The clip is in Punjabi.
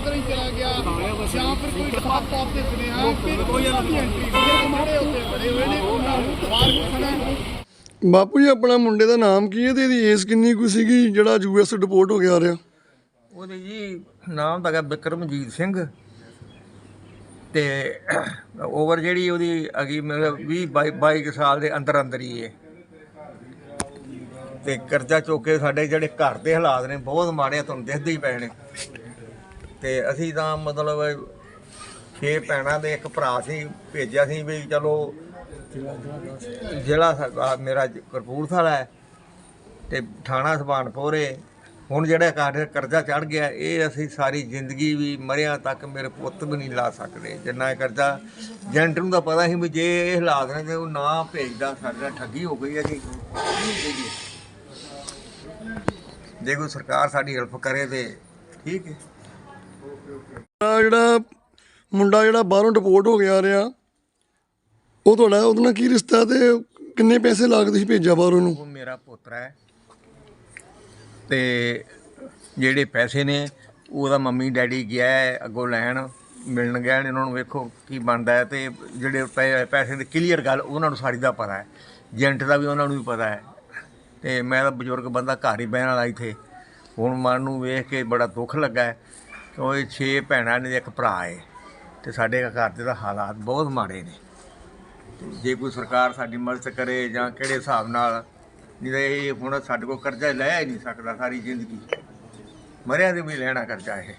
ਉਧਰ ਹੀ ਚਲਾ ਗਿਆ। ਜਾਂ ਫਿਰ ਕੋਈ ਖਾਸ ਤੌਰ ਤੇ ਸੁਨੇਹਾ ਕਿ ਕੋਈ ਐਂਟਰੀ ਜਿਹੜੇ ਉੱਤੇ ਖੜੇ ਹੋਏ ਨੇ ਉਹਨਾਂ ਨੂੰ ਬਾਹਰ ਖੜਾ ਹੈ। ਬਾਪੂ ਜੀ ਆਪਣਾ ਮੁੰਡੇ ਦਾ ਨਾਮ ਕੀ ਹੈ ਤੇ ਇਹਦੀ ਏਜ ਕਿੰਨੀ ਕੁ ਸੀਗੀ ਜਿਹੜਾ ਯੂਐਸ ਡਿਪੋਰਟ ਹੋ ਗਿਆ ਆ ਰਿਹਾ? ਉਹਦੇ ਜੀ ਨਾਮ ਤਾਂ ਹੈਗਾ ਬਿਕਰਮਜੀਤ ਸਿੰਘ। ਤੇ ਓਵਰ ਜਿਹੜੀ ਉਹਦੀ ਅਗੀ ਮੇਰੇ 20 22 22 ਕੁ ਸਾਲ ਦੇ ਅੰਦਰ ਅੰਦਰ ਹੀ ਹੈ ਤੇ ਕਰਜ਼ਾ ਚੁੱਕ ਕੇ ਸਾਡੇ ਜਿਹੜੇ ਘਰ ਦੇ ਹਾਲਾਤ ਨੇ ਬਹੁਤ ਮਾੜੇ ਤੁਹਾਨੂੰ ਦਿਖਦੇ ਹੀ ਪਏ ਨੇ। ਤੇ ਅਸੀਂ ਤਾਂ ਮਤਲਬ ਛੇ ਭੈਣਾਂ ਦੇ ਇੱਕ ਭਰਾ ਸੀ, ਭੇਜਿਆ ਸੀ ਵੀ ਚਲੋ ਜ਼ਿਲ੍ਹਾ ਸਾਡਾ ਮੇਰਾ ਕਪੂਰਥਲਾ ਹੈ ਤੇ ਥਾਣਾ ਸੁਭਾਨਪੁਰ ਹੈ ਹੁਣ ਜਿਹੜਾ ਕਰ- ਕਰਜ਼ਾ ਚੜ ਗਿਆ, ਇਹ ਅਸੀਂ ਸਾਰੀ ਜ਼ਿੰਦਗੀ ਵੀ ਮਰਿਆਂ ਤੱਕ ਮੇਰੇ ਪੁੱਤ ਵੀ ਨਹੀਂ ਲਾ ਸਕਦੇ। ਜਿੰਨਾ ਇਹ ਕਰਜ਼ਾ ਏਜੰਟ ਨੂੰ ਤਾਂ ਪਤਾ ਸੀ ਵੀ ਜੇ ਇਹ ਹਾਲਾਤ ਨੇ ਤੇ ਉਹ ਨਾ ਭੇਜਦਾ, ਸਾਡਾ ਠੱਗੀ ਹੋ ਗਈ ਹੈ ਕਿ ਜੇ ਕੋਈ ਸਰਕਾਰ ਸਾਡੀ ਹੈਲਪ ਕਰੇ ਤੇ ਠੀਕ ਹੈ ਆਹ ਜਿਹੜਾ, ਮੁੰਡਾ ਜਿਹੜਾ ਬਾਹਰੋਂ ਡਿਪੋਰਟ ਹੋ ਗਿਆ ਰਿਹਾ, ਉਹ ਤੁਹਾਡਾ, ਉਹਦੇ ਨਾਲ ਕੀ ਰਿਸ਼ਤਾ ਤੇ ਕਿੰਨੇ ਪੈਸੇ ਲਾ ਕੇ ਤੁਸੀਂ ਭੇਜਿਆ ਬਾਹਰੋਂ ਨੂੰ? ਉਹ ਮੇਰਾ ਪੁੱਤਰ ਹੈ ਤੇ ਜਿਹੜੇ ਪੈਸੇ ਨੇ, ਉਹਦਾ ਮੰਮੀ ਡੈਡੀ ਗਿਆ ਹੈ, ਅੱਗੋਂ ਲੈਣ, ਮਿਲਣ ਗਏ ਨੇ, ਉਹਨਾਂ ਨੂੰ ਵੇਖੋ ਕੀ ਬਣਦਾ ਹੈ ਤੇ ਜਿਹੜੇ ਪੈ- ਪੈਸੇ ਦੀ ਕਲੀਅਰ ਗੱਲ, ਉਹਨਾਂ ਨੂੰ ਸਾਰੀ ਦਾ ਪਤਾ ਹੈ। ਏਜੰਟ ਦਾ ਵੀ ਉਹਨਾਂ ਨੂੰ ਵੀ ਪਤਾ ਹੈ। ਤੇ ਮੈਂ ਤਾਂ ਬਜ਼ੁਰਗ ਬੰਦਾ, ਘਰ ਹੀ ਬਹਿਣ ਵਾਲਾ ਇੱਥੇ। ਹੁਣ ਮਨ ਨੂੰ ਵੇਖ ਕੇ ਬੜਾ ਦੁੱਖ ਲੱਗਾ ਹੈ। ਕਿਉਂ ਇਹ 6 ਭੈਣਾਂ ਨੇ ਤੇ ਇੱਕ ਭਰਾ ਏ ਤੇ ਸਾਡੇ ਘਰ ਦੇ ਤਾਂ ਹਾਲਾਤ ਬਹੁਤ ਮਾੜੇ ਨੇ। ਜੇ ਕੋਈ ਸਰਕਾਰ ਸਾਡੀ ਮਦਦ ਕਰੇ ਜਾਂ ਕਿਹੜੇ ਹਿਸਾਬ ਨਾਲ, ਨਹੀਂ ਤਾਂ ਇਹ ਹੁਣ ਸਾਡੇ ਕੋਲ ਕਰਜ਼ਾ ਲੈ ਹੀ ਨਹੀਂ ਸਕਦਾ ਸਾਰੀ ਜ਼ਿੰਦਗੀ। ਮਰਿਆ ਦੇ ਵੀ ਲੈਣਾ ਕਰਜ਼ਾ ਇਹ।